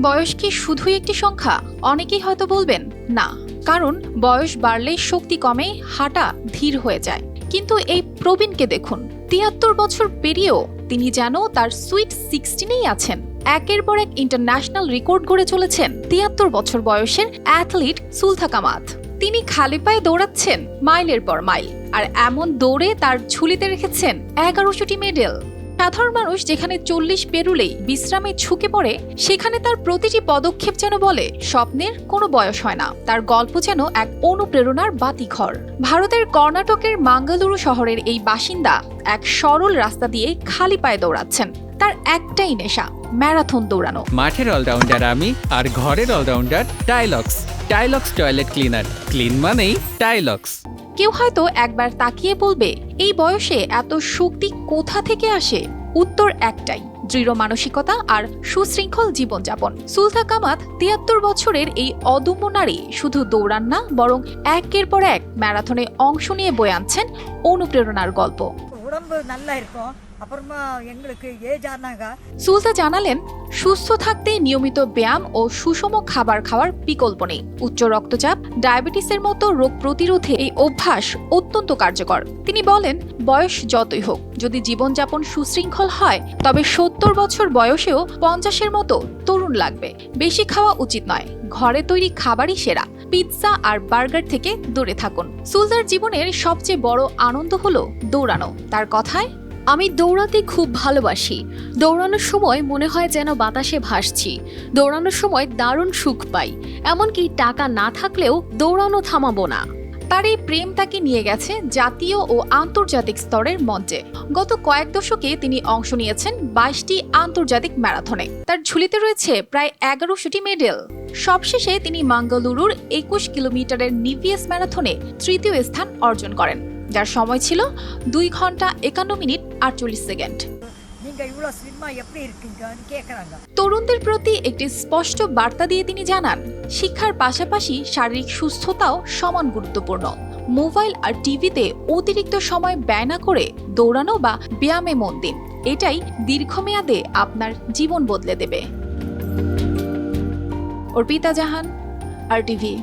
বয়স কি শুধুই একটি সংখ্যা? অনেকেই হয়তো বলবেন, না। কারণ বয়স বাড়লেই শক্তি কমে, হাঁটা ধীর হয়ে যায়। কিন্তু এই প্রবীণকে দেখুন, তিয়াত্তর বছর পেরিয়েও তিনি যেন তার সুইট সিক্সটিনেই আছেন। একের পর এক ইন্টারন্যাশনাল রেকর্ড গড়ে চলেছেন তিয়াত্তর বছর বয়সের অ্যাথলিট সুলথা কামাত। তিনি খালি পায়ে দৌড়াচ্ছেন মাইলের পর মাইল, আর এমন দৌড়ে তার ঝুলিতে রেখেছেন এগারোশোটি মেডেল। সাধারণ মানুষ যেখানে চল্লিশ পেরুলেই বিশ্রামে ঝুঁকে পড়ে, সেখানে তার প্রতিটি পদক্ষেপ যেন বলে, স্বপ্নের কোনো বয়স হয় না। তার গল্প যেন এক অনুপ্রেরণার বাতিঘর। ভারতের কর্ণাটকের মাঙ্গালুরু শহরের এই বাসিন্দা এক সরল রাস্তা দিয়ে খালি পায়ে দৌড়াচ্ছেন। তার একটাই নেশা, ম্যারাথন দৌড়ানো। মাঠের অলরাউন্ডার আমি আর ঘরের allrounder Tylox. Tylox toilet cleaner. Clean মানেই টাইলক্স। কেউ হয়তো একবার তাকিয়ে বলবে, এই বয়সে এত শক্তি কোথা থেকে আসে? উত্তর একটাই, দৃঢ় মানসিকতা আর সুশৃঙ্খল জীবনযাপন। সুলতা কামাত তিয়াত্তর বছরের এই অদম্য নারী শুধু দৌড়ান না, বরং একের পর এক ম্যারাথনে অংশ নিয়ে বয়ে আনছেন অনুপ্রেরণার গল্প। உடம்பு நல்லா இருக்கும் அப்புறமா எங்களுக்கு ஏஜ் ஆனாங்க সুলতা জানালেন সুস্থ থাকতে নিয়মিত ব্যায়াম ও সুষম খাবার খাওয়ার বিকল্প নেই উচ্চ রক্তচাপ ডায়াবেটিসের মতো রোগ প্রতিরোধে এই অভ্যাস অত্যন্ত কার্যকর তিনি বলেন বয়স যতই হোক যদি জীবনযাপন সুশৃঙ্খল হয় তবে সত্তর বছর বয়সেও পঞ্চাশের মতো তরুণ লাগবে বেশি খাওয়া উচিত নয় ঘরে তৈরি খাবারই সেরা পিৎজা আর বার্গার থেকে দূরে থাকুন। সুলতার জীবনের সবচেয়ে বড় আনন্দ হলো দৌড়ানো। তার কথায়, আমি দৌড়াতে খুব ভালোবাসি। দৌড়ানোর সময় মনে হয় যেন বাতাসে ভাসছি। দৌড়ানোর সময় দারুণ সুখ পাই। এমনকি টাকা না থাকলেও দৌড়ানো থামাবো না। তার এই প্রেম তাকে নিয়ে গেছে জাতীয় ও আন্তর্জাতিক স্তরের মঞ্চে। গত কয়েক দশকে তিনি অংশ নিয়েছেন বাইশটি আন্তর্জাতিক ম্যারাথনে। তার ঝুলিতে রয়েছে প্রায় এগারোশোটি মেডেল। সবশেষে তিনি মাঙ্গালুরুর একুশ কিলোমিটারের নিপিএস ম্যারাথনে তৃতীয় স্থান অর্জন করেন যার সময় ছিল দুই ঘণ্টা একান্ন মিনিট আটচল্লিশ সেকেন্ড। তরুণদের প্রতি একটি স্পষ্ট বার্তা দিয়ে তিনি জানান শিক্ষার পাশাপাশি শারীরিক সুস্থতাও সমান গুরুত্বপূর্ণ। মোবাইল আর টিভিতে অতিরিক্ত সময় ব্যয় না করে দৌড়ানো বা ব্যায়ামে মন দিন। এটাই দীর্ঘমেয়াদে আপনার জীবন বদলে দেবে। অর্পিতা জাহান, আর টিভি।